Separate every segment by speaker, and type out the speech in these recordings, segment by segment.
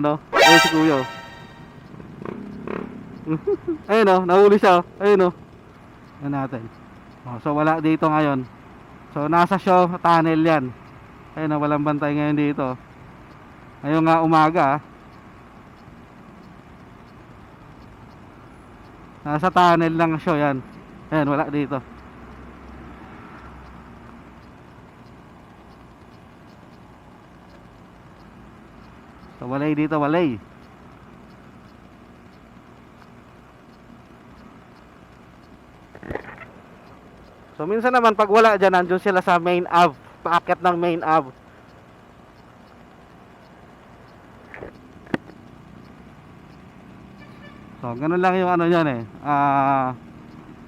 Speaker 1: ano? Ayun si Kuya. oh. Ayun oh, nahuli siya. oh. Ayun oh. Yan natin. Oh, so wala dito ngayon. So nasa show tunnel yan. Ayun oh, walang bantay ngayon dito. Ngayon nga umaga ah. Nasa tunnel lang show yan. Ayan, wala dito. So, dito, walay. So, minsan naman pag wala dyan, nandun sila sa main ab. Paakyat ng main ab. So, ganun lang yung ano yan eh. Ah,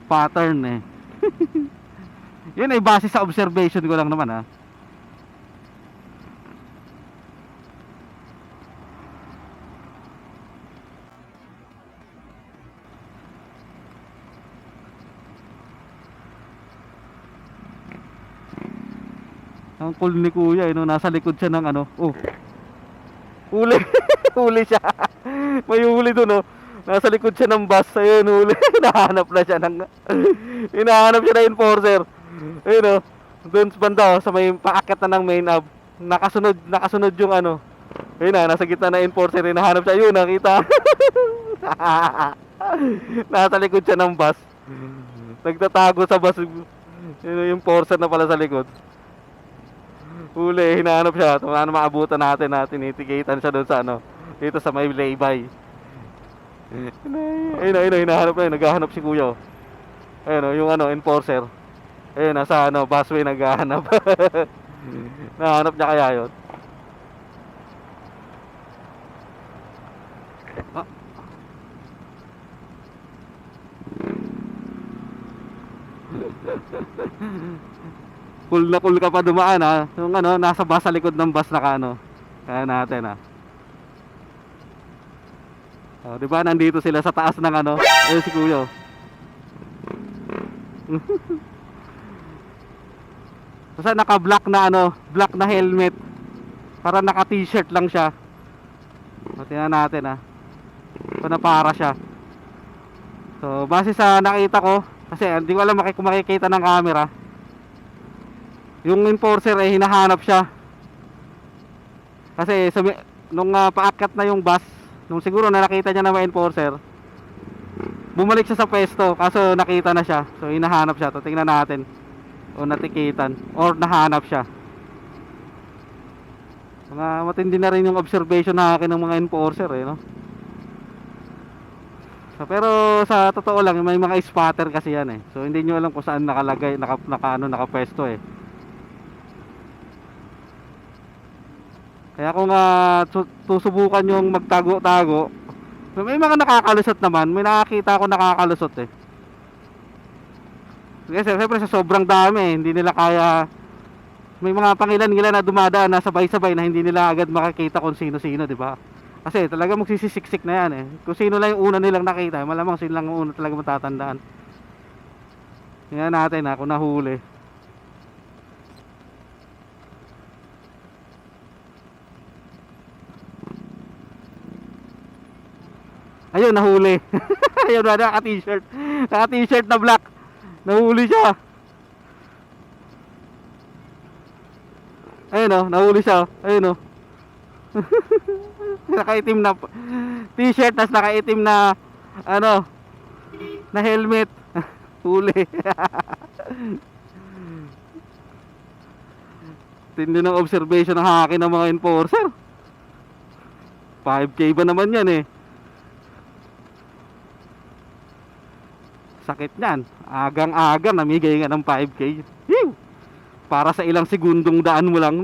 Speaker 1: pattern eh. Yun ay base sa observation ko lang naman ah. Ang cool ni kuya, eh, no? nasa likod siya ng ano. Oh. Huli. huli siya. May huli doon, oh. Nasa likod siya ng bus. Ayun, huli. Hinahanap na siya ng... Hinahanap siya ng enforcer. Ayun, oh. Doon sa banda, oh, sa may paakyat na ng main hub. Nakasunod, nakasunod yung ano. Ayun na, nasa gitna na enforcer. Hinahanap siya. Ayun, nakita. nasa likod siya ng bus. Nagtatago sa bus. Yun yung enforcer na pala sa likod. Huli, hinahanap siya. Kung ano maabutan natin na tinitikitan siya doon sa ano. Dito sa may laybay. Ayun, ayun, hinahanap na yun. Naghahanap si kuya. oh. Ayun, oh, yung ano, enforcer. Ayun, nasa ano, busway naghahanap. Nahanap niya kaya yun. Ah. cool na cool ka pa dumaan ha. Yung ano, nasa bus sa likod ng bus na ka ano. Kaya natin ha. Oh, 'di ba nandito sila sa taas ng ano? Ayun si Kuya. oh. Basta naka-black na ano, black na helmet. Para naka-t-shirt lang siya. O, tingnan natin ha. So, para siya. So, base sa nakita ko, kasi hindi ko alam kung makikita ng camera. Yung enforcer eh hinahanap siya. Kasi sabi, nung ah, paakyat na yung bus, nung siguro na nakita niya na may enforcer, bumalik siya sa pwesto kaso nakita na siya. So hinahanap siya. So tingnan natin o natikitan or nahanap siya. Mga matindi na rin yung observation na akin ng mga enforcer eh, no? So, pero sa totoo lang, may mga spotter kasi yan eh. So hindi nyo alam kung saan nakalagay, naka, naka, ano, nakapwesto eh. Kaya kung uh, susubukan yung magtago-tago, may mga nakakalusot naman. May nakakita ako nakakalusot eh. Kasi siyempre sa sobrang dami eh, hindi nila kaya may mga pangilan nila na dumadaan na sabay-sabay na hindi nila agad makakita kung sino-sino, di ba? Kasi talaga magsisisiksik na yan eh. Kung sino lang yung una nilang nakita, malamang sino lang una talaga matatandaan. Tingnan natin ha, kung nahuli. Ayun, nahuli. Ayun, na, naka-t-shirt. Naka-t-shirt na black. Nahuli siya. Ayun oh, nahuli siya. oh. Ayun oh. nakaitim na t-shirt tas nakaitim na ano na helmet. Huli. Tindi ng observation ng haki ng mga enforcer. 5k ba naman yan eh. Sakit niyan. Agang-aga namigay nga ng 5k. Hiw! Para sa ilang segundong daan mo lang,